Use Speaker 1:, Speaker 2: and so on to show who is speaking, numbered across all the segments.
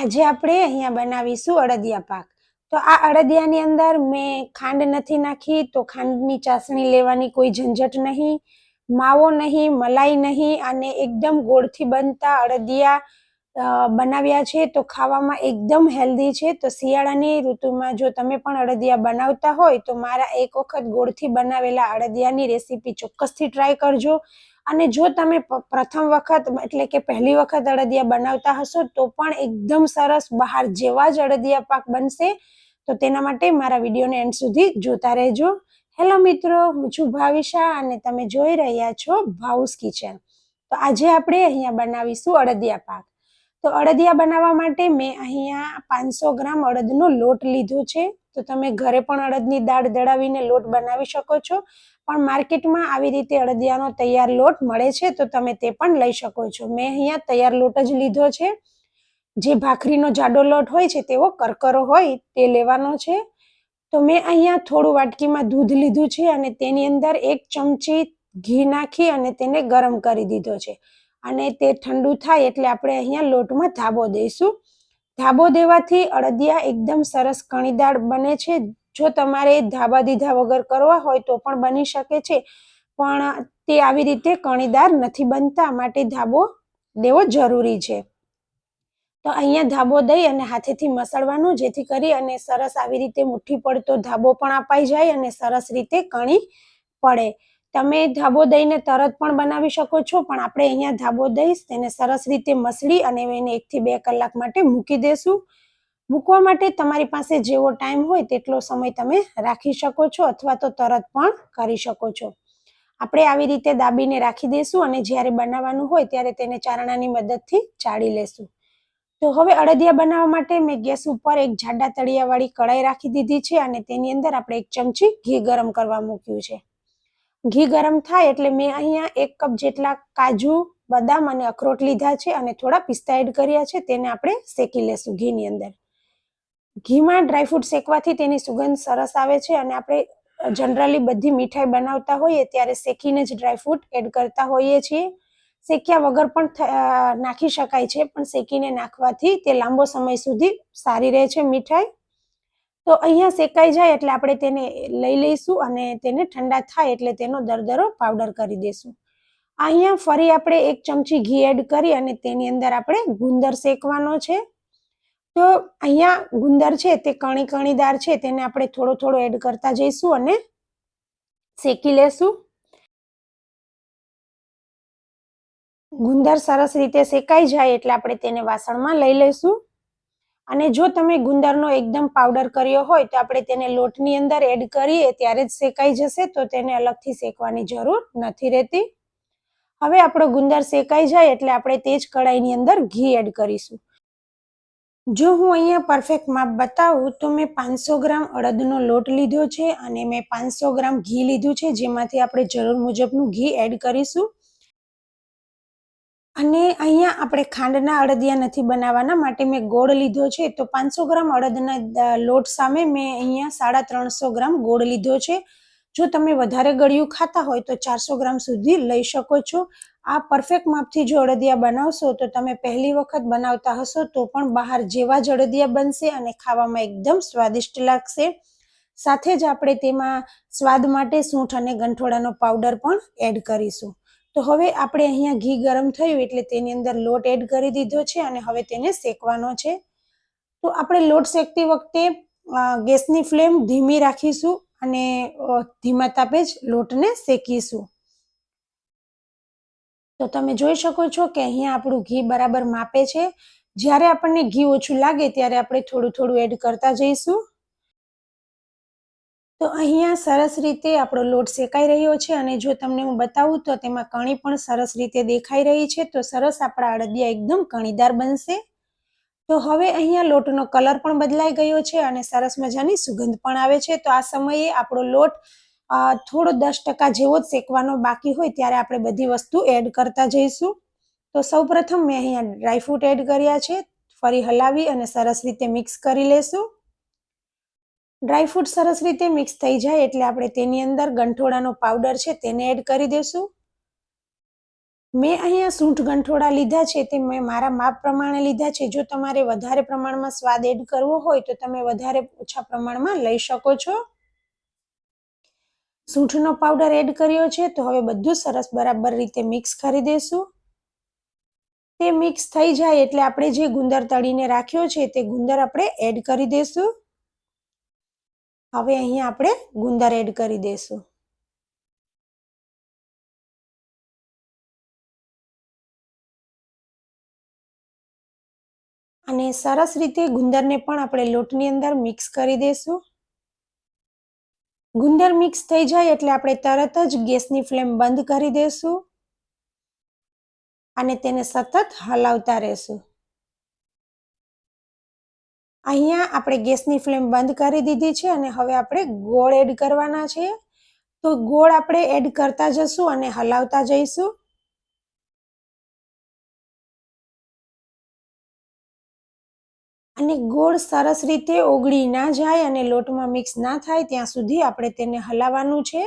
Speaker 1: આજે આપણે અહીંયા બનાવીશું અડદિયા પાક. તો આ અડદિયાની અંદર મેં ખાંડ નથી નાખી, તો ખાંડની ચાસણી લેવાની કોઈ ઝંઝટ નહીં. માવો નહીં, મલાઈ નહીં અને એકદમ ગોળથી બનતા અડદિયા બનાવ્યા છે તો ખાવામાં એકદમ હેલ્ધી છે. તો શિયાળાની ઋતુમાં જો તમે પણ અડદિયા બનાવતા હોય તો મારા એક વખત ગોળથી બનાવેલા અડદિયાની રેસીપી ચોક્કસથી ટ્રાય કરજો. અને જો તમે પ્રથમ વખત એટલે કે પહેલી વખત અડદિયા બનાવતા હશો, તો પણ એકદમ સરસ બહાર જેવા જ અડદિયા પાક બનશે. તો તેના માટે મારા વિડીયોને એન્ડ સુધી જોતા રહેજો. હેલો મિત્રો, હું છું ભાવિશા અને તમે જોઈ રહ્યા છો ભાઉસ કિચન. તો આજે આપણે અહીંયા બનાવીશું અડદિયા પાક. તો અડદિયા બનાવવા માટે મેં અહીંયા પાંચસો ગ્રામ અડદનો લોટ લીધો છે. તો તમે ઘરે પણ અડદની દાળ દળાવીને લોટ બનાવી શકો છો. પણ માર્કેટમાં આવી રીતે અડદિયાનો તૈયાર લોટ મળે છે તો તમે તે પણ લઈ શકો છો. મેં અહીંયા તૈયાર લોટ જ લીધો છે. જે ભાખરીનો જાડો લોટ હોય છે તેવો કરકરો હોય તે લેવાનો છે. તો મેં અહીંયા થોડું વાટકીમાં દૂધ લીધું છે અને તેની અંદર એક ચમચી ઘી નાખી અને તેને ગરમ કરી દીધો છે. અને તે ઠંડુ થાય એટલે આપણે અહીંયા લોટમાં ધાબો દઈશું. ધાબો દેવાથી અડદિયા એકદમ સરસ કણીદાળ બને છે. જો તમારે ધાબા દીધા વગર કરવા હોય તો પણ બની શકે છે, પણ તે આવી રીતે કણીદાર નથી બનતા માટે ધાબો દેવો જરૂરી છે. તો અહીંયા ધાબો દઈ અને હાથેથી મસળવાનું, જેથી કરી અને સરસ આવી રીતે મુઠ્ઠી પડતો ધાબો પણ અપાઈ જાય અને સરસ રીતે કણી પડે. તમે ધાબો દઈને તરત પણ બનાવી શકો છો, પણ આપણે અહીંયા ધાબો દઈશ, તેને સરસ રીતે મસળી અને એને એકથી બે કલાક માટે મૂકી દેશું. મૂકવા માટે તમારી પાસે જેવો ટાઈમ હોય તેટલો સમય તમે રાખી શકો છો અથવા તો તરત પણ કરી શકો છો. આપણે આવી રીતે દાબીને રાખી દઈશું અને જ્યારે બનાવવાનું હોય ત્યારે તેને ચારણાની મદદથી ચાળી લેશું. તો હવે અડદિયા બનાવવા માટે મેં ગેસ ઉપર એક જાડા તળિયાવાળી કડાઈ રાખી દીધી છે અને તેની અંદર આપણે એક ચમચી ઘી ગરમ કરવા મૂક્યું છે. ઘી ગરમ થાય એટલે મેં અહીંયા એક કપ જેટલા કાજુ, બદામ અને અખરોટ લીધા છે અને થોડા પિસ્તા એડ કર્યા છે તેને આપણે શેકી લેશું ઘીની અંદર. ઘીમાં ડ્રાયફ્રૂટ શેકવાથી તેની સુગંધ સરસ આવે છે અને આપણે જનરલી બધી મીઠાઈ બનાવતા હોઈએ ત્યારે શેકીને જ ડ્રાયફ્રૂટ એડ કરતા હોઈએ છીએ. શેક્યા વગર પણ નાખી શકાય છે, પણ શેકીને નાખવાથી તે લાંબો સમય સુધી સારી રહે છે મીઠાઈ. તો અહીંયા શેકાઈ જાય એટલે આપણે તેને લઈ લઈશું અને તેને ઠંડા થાય એટલે તેનો દરદરો પાવડર કરી દઈશું અહીંયા ફરી આપણે એક ચમચી ઘી એડ કરી અને તેની અંદર આપણે ગુંદર શેકવાનો છે. તો અહીંયા ગુંદર છે, તે કણી કણીદાર છે, તેને આપણે થોડો થોડો એડ કરતા જઈશું અને શેકી લેશું. ગુંદર સરસ રીતે શેકાઈ જાય એટલે આપણે તેને વાસણમાં લઈ લઈશું. અને જો તમે ગુંદરનો એકદમ પાવડર કર્યો હોય તો આપણે તેને લોટની અંદર એડ કરીએ, ત્યારે જ શેકાઈ જશે, તો તેને અલગથી શેકવાની જરૂર નથી રહેતી. હવે આપણો ગુંદર શેકાઈ જાય એટલે આપણે તે જ કડાઈની અંદર ઘી એડ કરીશું. જો હું અહીંયા પરફેક્ટ માપ બતાવું, તો મેં પાંચસો ગ્રામ અડદનો લોટ લીધો છે અને મેં પાંચસો ગ્રામ ઘી લીધું છે, જેમાંથી આપણે જરૂર મુજબનું ઘી એડ કરીશું. અને અહીંયા આપણે ખાંડના અડદિયા નથી બનાવવાના, માટે મેં ગોળ લીધો છે. તો પાંચસો ગ્રામ અડદના લોટ સામે મેં અહીંયા સાડા ત્રણસો ગ્રામ ગોળ લીધો છે. જો તમે વધારે ગળ્યું ખાતા હોય તો ચારસો ગ્રામ સુધી લઈ શકો છો. આ પરફેક્ટ માપથી જો અડદિયા બનાવશો તો તમે પહેલી વખત બનાવતા હશો તો પણ બહાર જેવા જ અડદિયા બનશે અને ખાવામાં એકદમ સ્વાદિષ્ટ લાગશે. સાથે જ આપણે તેમાં સ્વાદ માટે સૂંઠ અને ગંઠોડાનો પાવડર પણ એડ કરીશું. તો હવે આપણે અહીંયા ઘી ગરમ થયું એટલે તેની અંદર લોટ એડ કરી દીધો છે અને હવે તેને શેકવાનો છે. તો આપણે લોટ શેકતી વખતે ગેસની ફ્લેમ ધીમી રાખીશું. અને ધીમા તાપે જ લોટને શેકીશું. તો તમે જોઈ શકો છો કે અહીંયા આપણું ઘી બરાબર માપે છે. જ્યારે આપણને ઘી ઓછું લાગે ત્યારે આપણે થોડું થોડું એડ કરતા જઈશું. તો અહીંયા સરસ રીતે આપણો લોટ શેકાઈ રહ્યો છે અને જો તમને હું બતાવું તો તેમાં કણી પણ સરસ રીતે દેખાઈ રહી છે. તો સરસ આપણા અડદિયા એકદમ કણીદાર બનશે. તો હવે અહીંયા લોટનો કલર પણ બદલાઈ ગયો છે અને સરસ મજાની સુગંધ પણ આવે છે. તો આ સમયે આપણો લોટ થોડો દસ ટકા જેવો જ શેકવાનો બાકી હોય ત્યારે આપણે બધી વસ્તુ એડ કરતા જઈશું. તો સૌપ્રથમ મેં અહીંયા ડ્રાયફ્રૂટ એડ કર્યા છે. ફરી હલાવી અને સરસ રીતે મિક્સ કરી લેશું. ડ્રાયફ્રૂટ સરસ રીતે મિક્સ થઈ જાય એટલે આપણે તેની અંદર ગંઠોડાનો પાવડર છે તેને એડ કરી દેશું. મેં અહીંયા સૂંઠ ગંઠોડા લીધા છે તે મેં મારા માપ પ્રમાણે લીધા છે. જો તમારે વધારે પ્રમાણમાં સ્વાદ એડ કરવો હોય તો તમે વધારે ઓછા પ્રમાણમાં લઈ શકો છો. સૂંઠનો પાવડર એડ કર્યો છે તો હવે બધું સરસ બરાબર રીતે મિક્સ કરી દઈશું તે મિક્સ થઈ જાય એટલે આપણે જે ગુંદર તળીને રાખ્યો છે તે ગુંદર આપણે એડ કરી દઈશું હવે અહીંયા આપણે ગુંદર એડ કરી દઈશું અને સરસ રીતે ગુંદરને પણ આપણે લોટની અંદર મિક્સ કરી દઈશું ગુંદર મિક્સ થઈ જાય એટલે આપણે તરત જ ગેસની ફ્લેમ બંધ કરી દઈશું અને તેને સતત હલાવતા રહેશું. અહીંયા આપણે ગેસની ફ્લેમ બંધ કરી દીધી છે અને હવે આપણે ગોળ એડ કરવાના છે. તો ગોળ આપણે એડ કરતા જશું અને હલાવતા જઈશું. અને ગોળ સરસ રીતે ઓગળી ના જાય અને લોટમાં મિક્સ ના થાય, ત્યાં સુધી આપણે તેને હલાવવાનું છે.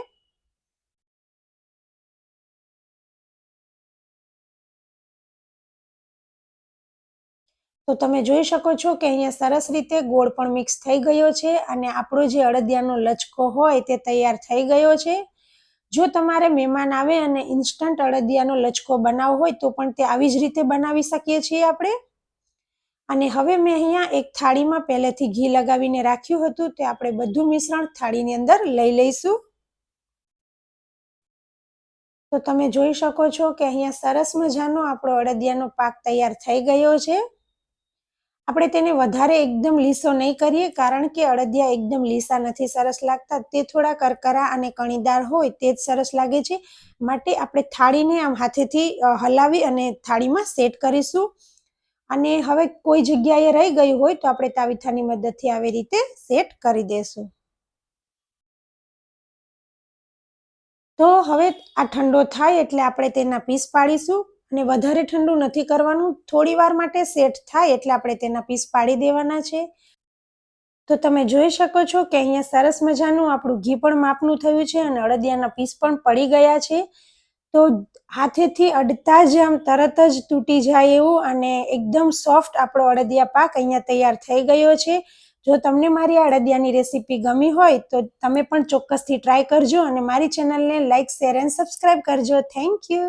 Speaker 1: તો તમે જોઈ શકો છો કે અહીંયા સરસ રીતે ગોળ પણ મિક્સ થઈ ગયો છે અને આપણો જે અડદિયાનો લચકો હોય તે તૈયાર થઈ ગયો છે. જો તમારે મહેમાન આવે અને ઇન્સ્ટન્ટ અડદિયાનો લચકો બનાવવો હોય તો પણ તે આવી જ રીતે બનાવી શકીએ છીએ આપણે. અને હવે મેં અહીંયા એક થાળીમાં પહેલેથી ઘી લગાવીને રાખ્યું હતું, તે આપણે બધું મિશ્રણ થાળીની અંદર લઈ લઈશું. તો તમે જોઈ શકો છો કે અહીંયા સરસ મજાનો આપણો અડદિયાનો પાક તૈયાર થઈ ગયો છે. આપણે તેને વધારે એકદમ લીસો નહીં કરીએ, કારણ કે અડદિયા એકદમ લીસા નથી, સરસ લાગતા. તે થોડા કરકરા અને કણીદાર હોય, તે જ સરસ લાગે છે. માટે આપણે થાળીને આમ હાથેથી હલાવી અને થાળીમાં સેટ કરીશું. અને હવે કોઈ જગ્યાએ રહી ગયું હોય તો આપણે તાવીથાની મદદથી આવી રીતે સેટ કરી દેશું. તો હવે આ ઠંડો થાય એટલે આપણે તેના પીસ પાડીશું અને વધારે ઠંડુ નથી કરવાનું, થોડી વાર માટે સેટ થાય એટલે આપણે તેના પીસ પાડી દેવાના છે. તો તમે જોઈ શકો છો કે અહીંયા સરસ મજાનું આપણું ઘી પણ માપનું થયું છે અને અડદિયાના પીસ પણ પડી ગયા છે. તો હાથેથી અડતા જ આમ તરત જ તૂટી જાય એવું અને એકદમ સોફ્ટ આપણો અડદિયા પાક અહીંયા તૈયાર થઈ ગયો છે. જો તમને મારી આ અડદિયાની રેસીપી ગમી હોય તો તમે પણ ચોક્કસથી ટ્રાય કરજો અને મારી ચેનલને લાઇક શેર એન્ડ સબસ્ક્રાઈબ કરજો. Thank you